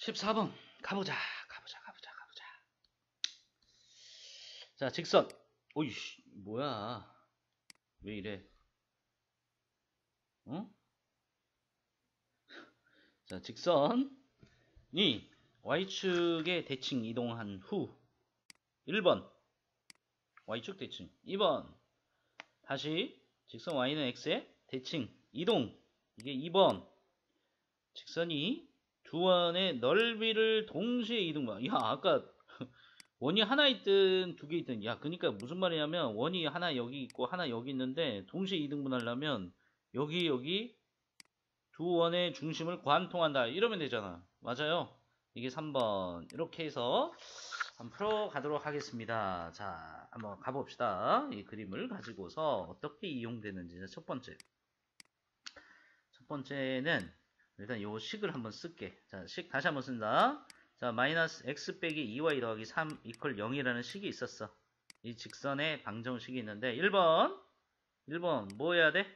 14번 가보자 가보자 가보자 가보자. 자 직선. 오이씨 뭐야? 왜 이래? 어? 자 직선이 y축의 대칭 이동한 후. 1번. Y축 대칭. 2번. 다시 직선 y는 x의 대칭 이동. 이게 2번. 직선이 두 원의 넓이를 동시에 이동만. 야, 아까 원이 하나 있든 두 개 있든. 야, 그러니까 무슨 말이냐면 원이 하나 여기 있고 하나 여기 있는데 동시에 이등분하려면 여기 여기 두 원의 중심을 관통한다. 이러면 되잖아. 맞아요. 이게 3번. 이렇게 해서 한번 풀어 가도록 하겠습니다. 자, 한번 가봅시다. 이 그림을 가지고서 어떻게 이용되는지 첫 번째. 첫 번째는 일단 요 식을 한번 쓸게. 자, 식 다시 한번 쓴다. 자, 마이너스 x 빼기 2y 더하기 3 이퀄 0이라는 식이 있었어. 이 직선의 방정식이 있는데 1번 1번 뭐 해야 돼?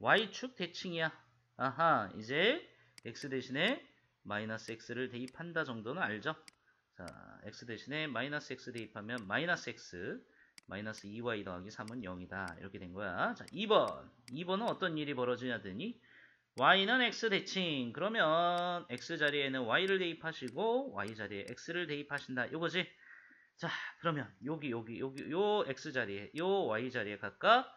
y축 대칭이야. 아하 이제 x 대신에 마이너스 x를 대입한다 정도는 알죠? 자 x 대신에 마이너스 x 대입하면 마이너스 x 마이너스 2y 더하기 3은 0이다. 이렇게 된 거야. 자 2번 2번은 어떤 일이 벌어지냐더니 y는 x 대칭. 그러면 x 자리에는 y를 대입하시고 y 자리에 x를 대입하신다. 요거지? 자, 그러면 여기 여기 여기 요 x 자리에 요 y 자리에 각각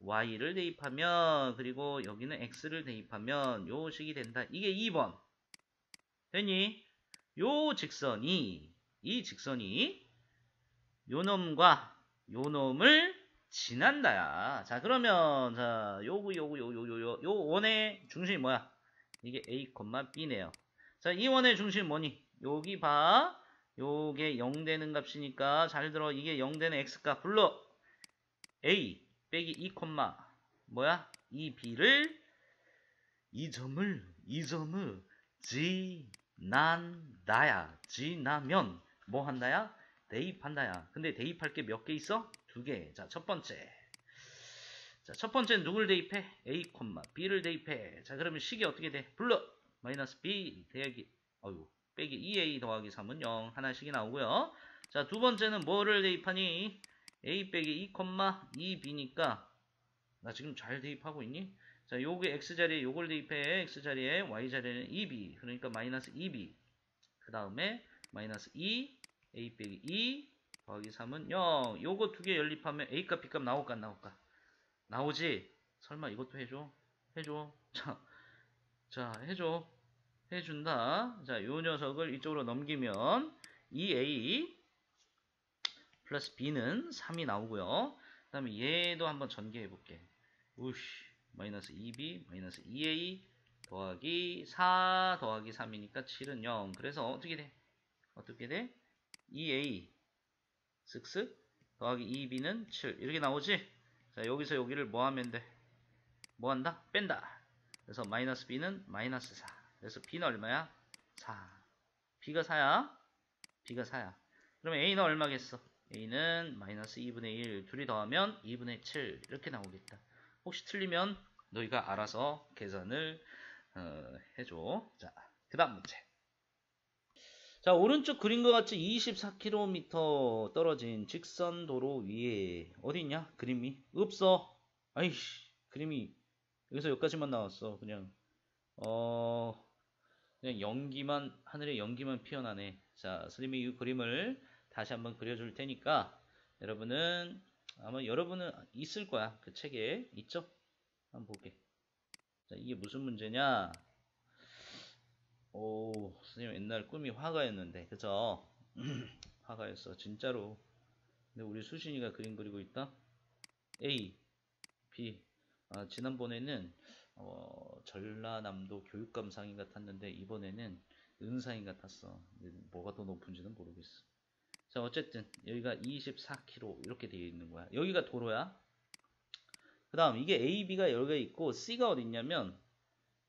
y를 대입하면 그리고 여기는 x를 대입하면 요 식이 된다. 이게 2번. 됐니? 요 직선이 이 직선이 요 놈과 요 놈을 지난다야. 자, 그러면, 자, 요구, 요구, 요구, 요구, 요, 요 원의 중심이 뭐야? 이게 A, B네요. 자, 이 원의 중심이 뭐니? 여기 봐. 요게 0 되는 값이니까, 잘 들어. 이게 0 되는 X값 불러. A 빼기 2, 뭐야? 이 B를, 이 점을, 이 점을 지난다야. 지나면, 뭐 한다야? 대입한다야. 근데 대입할 게 몇 개 있어? 두 개. 자, 첫 번째. 자, 첫 번째는 누굴 대입해? A, B를 대입해. 자, 그러면 식이 어떻게 돼? 불러. 마이너스 B 대하기, 어유 빼기 2A 더하기 3은 0. 하나씩이 나오고요. 자, 두 번째는 뭐를 대입하니? A 빼기 2, 2B니까, 나 지금 잘 대입하고 있니? 자, 요게 X자리에 요걸 대입해. X자리에 Y자리에는 2B. 그러니까 마이너스 2B. 그 다음에 마이너스 2, A 빼기 2, 더하기 3은 0. 요거 두 개 연립하면 A값 B값 나올까 안 나올까? 나오지? 설마 이것도 해줘? 해줘. 자, 자 해줘. 해준다. 자, 요 녀석을 이쪽으로 넘기면 2A 플러스 B는 3이 나오고요. 그 다음에 얘도 한번 전개해 볼게. 우씨, 마이너스 2B, 마이너스 2A 더하기 4 더하기 3이니까 7은 0. 그래서 어떻게 돼? 어떻게 돼? 2A 쓱쓱 더하기 2b는 7 이렇게 나오지? 자 여기서 여기를 뭐 하면 돼? 뭐 한다? 뺀다. 그래서 마이너스 b는 마이너스 4. 그래서 b는 얼마야? 4. b가 4야? b가 4야. 그러면 a는 얼마겠어? a는 마이너스 2분의 1 둘이 더하면 2분의 7 이렇게 나오겠다. 혹시 틀리면 너희가 알아서 계산을 어, 해줘. 자, 그 다음 문제. 자, 오른쪽 그림과 같이 24km 떨어진 직선 도로 위에 어디 있냐? 그림이 없어. 아이씨, 그림이 여기서 여기까지만 나왔어. 그냥 어 그냥 연기만 하늘에 연기만 피어나네. 자, 선생님이 이 그림을 다시 한번 그려줄 테니까 여러분은 아마 여러분은 있을 거야. 그 책에 있죠? 한번 볼게. 자, 이게 무슨 문제냐? 오, 선생님 옛날 꿈이 화가였는데, 그죠? 화가였어, 진짜로. 근데 우리 수신이가 그림 그리고 있다? A, B. 아, 지난번에는, 어, 전라남도 교육감상인 같았는데, 이번에는 은상인 같았어. 뭐가 더 높은지는 모르겠어. 자, 어쨌든, 여기가 24km, 이렇게 되어 있는 거야. 여기가 도로야. 그 다음, 이게 A, B가 여기가 있고, C가 어디 있냐면,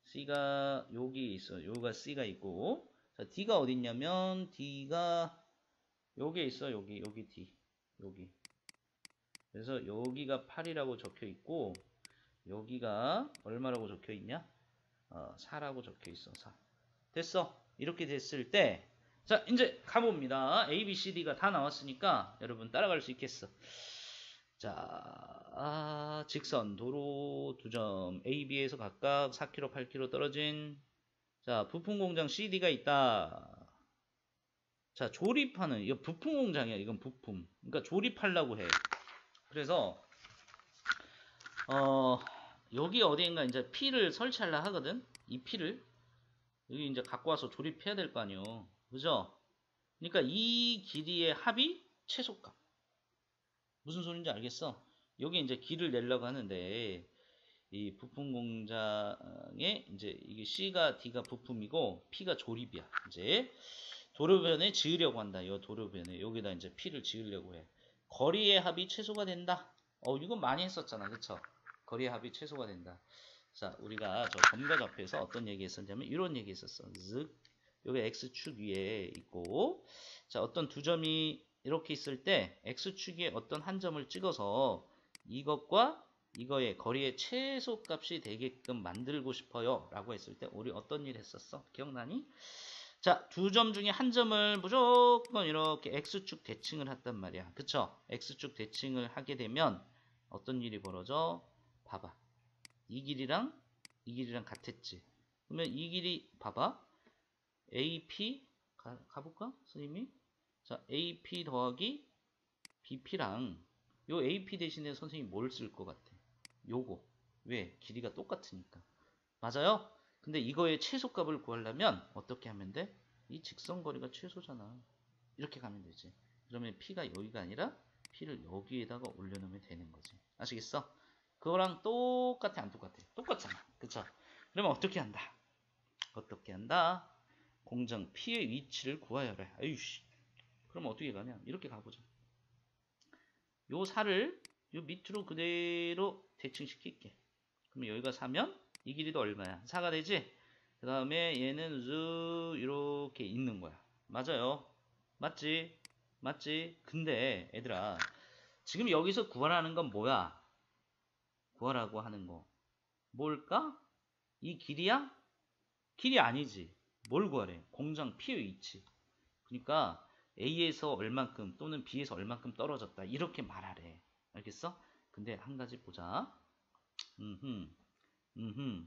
C가 여기 있어. 여기가 C가 있고. 자, D가 어디 있냐면 D가 여기에 있어. 여기 여기 D. 여기. 그래서 여기가 8이라고 적혀 있고 여기가 얼마라고 적혀 있냐? 어, 4라고 적혀 있어. 4. 됐어. 이렇게 됐을 때, 자, 이제 가봅니다. A, B, C, D가 다 나왔으니까 여러분 따라갈 수 있겠어. 자, 아, 직선, 도로 두 점, A, B에서 각각 4km, 8km 떨어진, 자, 부품 공장 CD가 있다. 자, 조립하는, 이거 부품 공장이야. 이건 부품. 그러니까 조립하려고 해. 그래서, 어, 여기 어디인가 이제 P를 설치하려 하거든? 이 P를. 여기 이제 갖고 와서 조립해야 될 거 아니요. 그죠? 그러니까 이 길이의 합이 최소값. 무슨 소린지 알겠어? 여기 이제 길을 내려고 하는데, 이 부품 공장에 이제 이게 C가 D가 부품이고 P가 조립이야. 이제 도로변에 지으려고 한다. 이 도로변에 여기다 이제 P를 지으려고 해. 거리의 합이 최소가 된다. 어 이건 많이 했었잖아. 그쵸? 거리의 합이 최소가 된다. 자 우리가 저 검각 앞에서 어떤 얘기 했었냐면 이런 얘기 했었어. 즉 여기 X축 위에 있고 자 어떤 두 점이 이렇게 있을 때 X축에 어떤 한 점을 찍어서 이것과 이거의 거리의 최소값이 되게끔 만들고 싶어요 라고 했을 때 우리 어떤 일 했었어? 기억나니? 자, 두 점 중에 한 점을 무조건 이렇게 X축 대칭을 했단 말이야. 그쵸? X축 대칭을 하게 되면 어떤 일이 벌어져? 봐봐. 이 길이랑 이 길이랑 같았지. 그러면 이 길이 봐봐. AP 가, 가볼까? 선생님이? 자, AP 더하기 BP랑 요 AP 대신에 선생님이 뭘 쓸 것 같아? 요거. 왜? 길이가 똑같으니까. 맞아요? 근데 이거의 최소값을 구하려면 어떻게 하면 돼? 이 직선거리가 최소잖아. 이렇게 가면 되지. 그러면 P가 여기가 아니라 P를 여기에다가 올려놓으면 되는 거지. 아시겠어? 그거랑 똑같아 안 똑같아? 똑같잖아. 그쵸? 그러면 어떻게 한다? 어떻게 한다? 공정 P의 위치를 구하여라. 아유씨. 그럼 어떻게 가냐? 이렇게 가보자. 요 살을 요 밑으로 그대로 대칭시킬게. 그럼 여기가 4면 이 길이도 얼마야? 4가 되지? 그 다음에 얘는 쭉 이렇게 있는 거야. 맞아요. 맞지? 맞지? 근데 얘들아 지금 여기서 구하라는 건 뭐야? 구하라고 하는 거. 뭘까? 이 길이야? 길이 아니지. 뭘 구하래? 공장 P의 위치. 그러니까 A에서 얼만큼 또는 B에서 얼만큼 떨어졌다. 이렇게 말하래. 알겠어? 근데 한 가지 보자. 음흠, 음흠,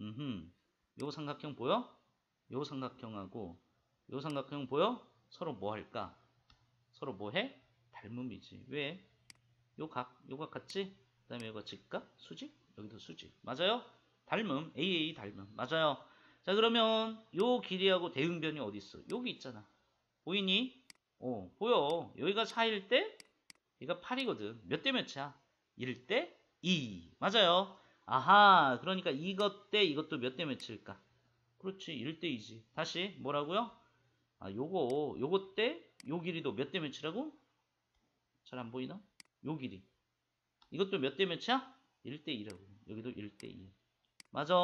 음흠. 요 삼각형 보여? 요 삼각형하고 요 삼각형 보여? 서로 뭐 할까? 서로 뭐 해? 닮음이지. 왜? 요 각, 요각 같지? 그 다음에 이거 직각, 수직, 여기도 수직. 맞아요? 닮음, AA 닮음. 맞아요. 자, 그러면 요 길이하고 대응변이 어디 있어? 여기 있잖아. 보이니? 어, 보여. 여기가 4일 때, 얘가 8이거든. 몇 대 몇이야? 1 대 2. 맞아요. 아하, 그러니까 이것 대 이것도 몇 대 몇일까? 그렇지, 1 대 2지. 다시, 뭐라고요? 아, 요거, 요것 대, 요 길이도 몇 대 몇이라고? 잘 안 보이나? 요 길이. 이것도 몇 대 몇이야? 1대 2라고. 여기도 1대 2. 맞아.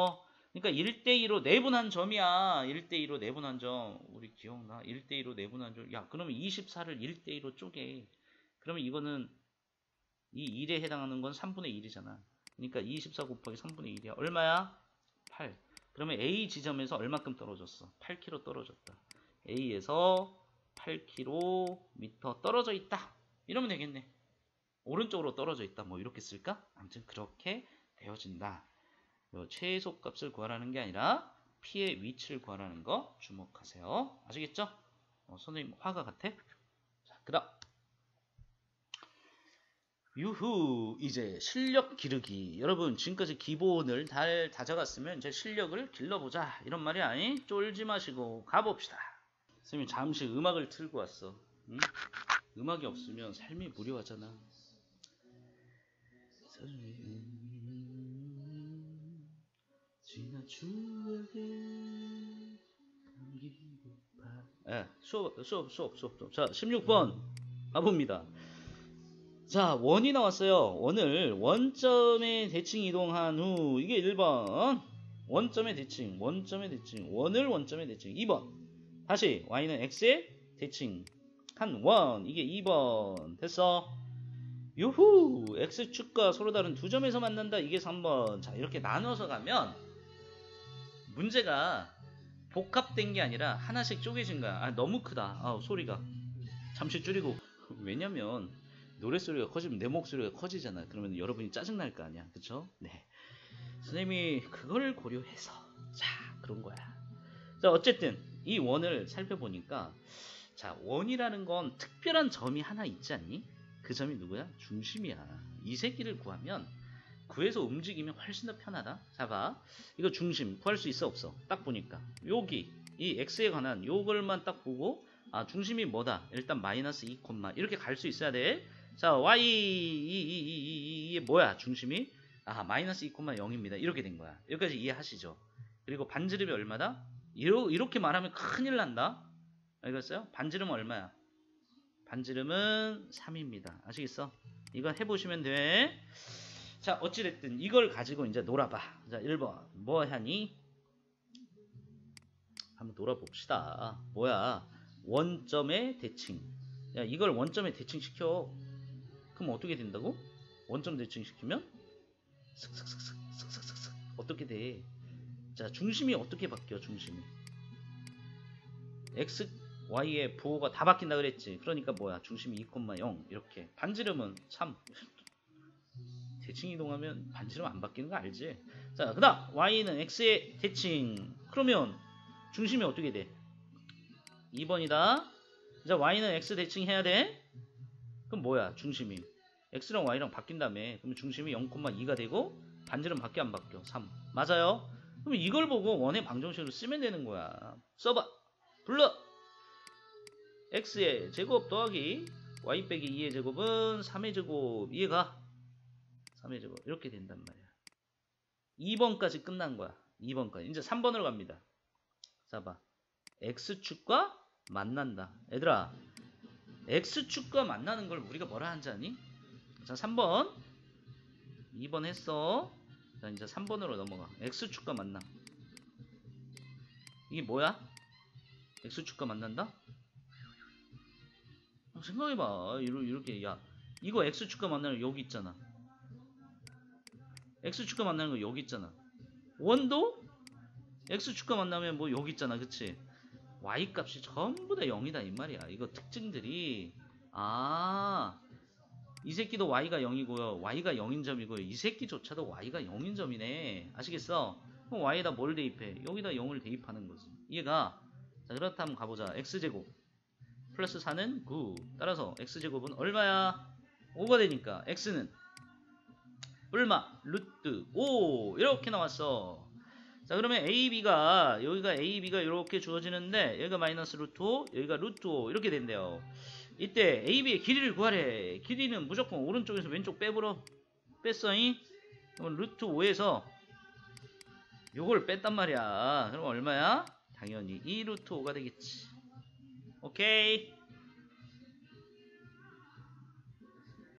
그러니까 1대 2로 내분한 점이야. 1대 2로 내분한 점. 우리 기억나? 1대 2로 내분한 점. 야, 그러면 24를 1대 2로 쪼개. 그러면 이거는 이 1에 해당하는 건 3분의 1이잖아. 그러니까 24 곱하기 3분의 1이야. 얼마야? 8. 그러면 A 지점에서 얼마큼 떨어졌어? 8km 떨어졌다. A에서 8km 떨어져 있다. 이러면 되겠네. 오른쪽으로 떨어져 있다. 뭐 이렇게 쓸까? 아무튼 그렇게 되어진다. 최소 값을 구하라는 게 아니라 P의 위치를 구하라는 거 주목하세요. 아시겠죠? 어, 선생님 화가 같아? 자, 그 다음 유후 이제 실력 기르기 여러분 지금까지 기본을 잘 다져갔으면 이제 실력을 길러보자 이런 말이 아니 쫄지 마시고 가봅시다 선생님 잠시 음악을 틀고 왔어 응? 음악이 없으면 삶이 무료하잖아 예, 수업, 수업, 수업, 수업. 자, 16번. 가봅니다. 자, 원이 나왔어요. 원을 원점에 대칭 이동한 후 이게 1번. 원점에 대칭, 원점에 대칭, 원을 원점에 대칭 2번. 다시 y는 x에 대칭. 한 원 이게 2번. 됐어? 유후! x축과 서로 다른 두 점에서 만난다 이게 3번. 자 이렇게 나눠서 가면 문제가 복합된 게 아니라 하나씩 쪼개진 거야. 아, 너무 크다. 아, 소리가. 잠시 줄이고. 왜냐면 노랫소리가 커지면 내 목소리가 커지잖아. 그러면 여러분이 짜증날 거 아니야. 그쵸? 네. 선생님이 그걸 고려해서 자, 그런 거야. 자, 어쨌든 이 원을 살펴보니까 자, 원이라는 건 특별한 점이 하나 있지 않니? 그 점이 누구야? 중심이야. 이 새끼를 구하면 구해서 움직이면 훨씬 더 편하다. 자, 봐. 이거 중심 구할 수 있어 없어? 딱 보니까 여기 이 x에 관한 요걸만 딱 보고 아 중심이 뭐다? 일단 마이너스 2 콤마 이렇게 갈 수 있어야 돼. 자 y 이, 이게 뭐야? 중심이 아 마이너스 2 콤마 0입니다. 이렇게 된 거야. 여기까지 이해하시죠? 그리고 반지름이 얼마다? 이러, 이렇게 말하면 큰일 난다. 알겠어요? 반지름은 얼마야? 반지름은 3입니다. 아시겠어? 이거 해보시면 돼. 자, 어찌됐든 이걸 가지고 이제 놀아봐. 자, 1번. 뭐 하니? 한번 놀아봅시다. 뭐야? 원점의 대칭. 야, 이걸 원점에 대칭시켜. 그럼 어떻게 된다고? 원점 대칭시키면? 슥슥슥슥, 슥슥슥슥. 어떻게 돼? 자, 중심이 어떻게 바뀌어, 중심이? x, y의 부호가 다 바뀐다 그랬지. 그러니까 뭐야? 중심이 2,0 이렇게. 반지름은 3. 대칭 이동하면 반지름 안 바뀌는 거 알지? 자, 그 다음 y는 x의 대칭. 그러면 중심이 어떻게 돼? 2번이다. 자, y는 x 대칭 해야 돼? 그럼 뭐야? 중심이. x랑 y랑 바뀐 다음에 그러면 중심이 0,2가 되고 반지름 바뀌어 안 바뀌어? 3. 맞아요? 그럼 이걸 보고 원의 방정식으로 쓰면 되는 거야. 써봐. 불러. x의 제곱 더하기 y 빼기 2의 제곱은 3의 제곱. 이해가? 3의 제곱. 이렇게 된단 말이야. 2번까지 끝난 거야. 2번까지. 이제 3번으로 갑니다. 자, 봐. x축과 만난다. 얘들아, x축과 만나는 걸 우리가 뭐라 아니? 자, 3번. 2번 했어. 자, 이제 3번으로 넘어가. x축과 만남. 이게 뭐야? x축과 만난다? 어, 생각해봐. 이렇게, 야. 이거 x축과 만나는 거 여기 있잖아. X축과 만나는 거 여기 있잖아. 원도 x축과 만나면 뭐 여기 있잖아. 그치? y 값이 전부 다 0이다 이 말이야. 이거 특징들이 아, 이 새끼도 y가 0이고요. y가 0인 점이고요. 이 새끼조차도 y가 0인 점이네. 아시겠어? 그럼 y에다 뭘 대입해? 여기다 0을 대입하는 거지. 이해가? 자, 그렇다면 가보자. x제곱 플러스 4는 9. 따라서 x제곱은 얼마야? 5가 되니까 x는 얼마? 루트 5 이렇게 나왔어. 자 그러면 AB가 여기가 AB가 이렇게 주어지는데 여기가 마이너스 루트 5 여기가 루트 5 이렇게 된대요. 이때 AB의 길이를 구하래. 길이는 무조건 오른쪽에서 왼쪽 빼버려 뺐어잉? 그럼 루트 5에서 요걸 뺐단 말이야. 그럼 얼마야? 당연히 2 루트 5가 되겠지. 오케이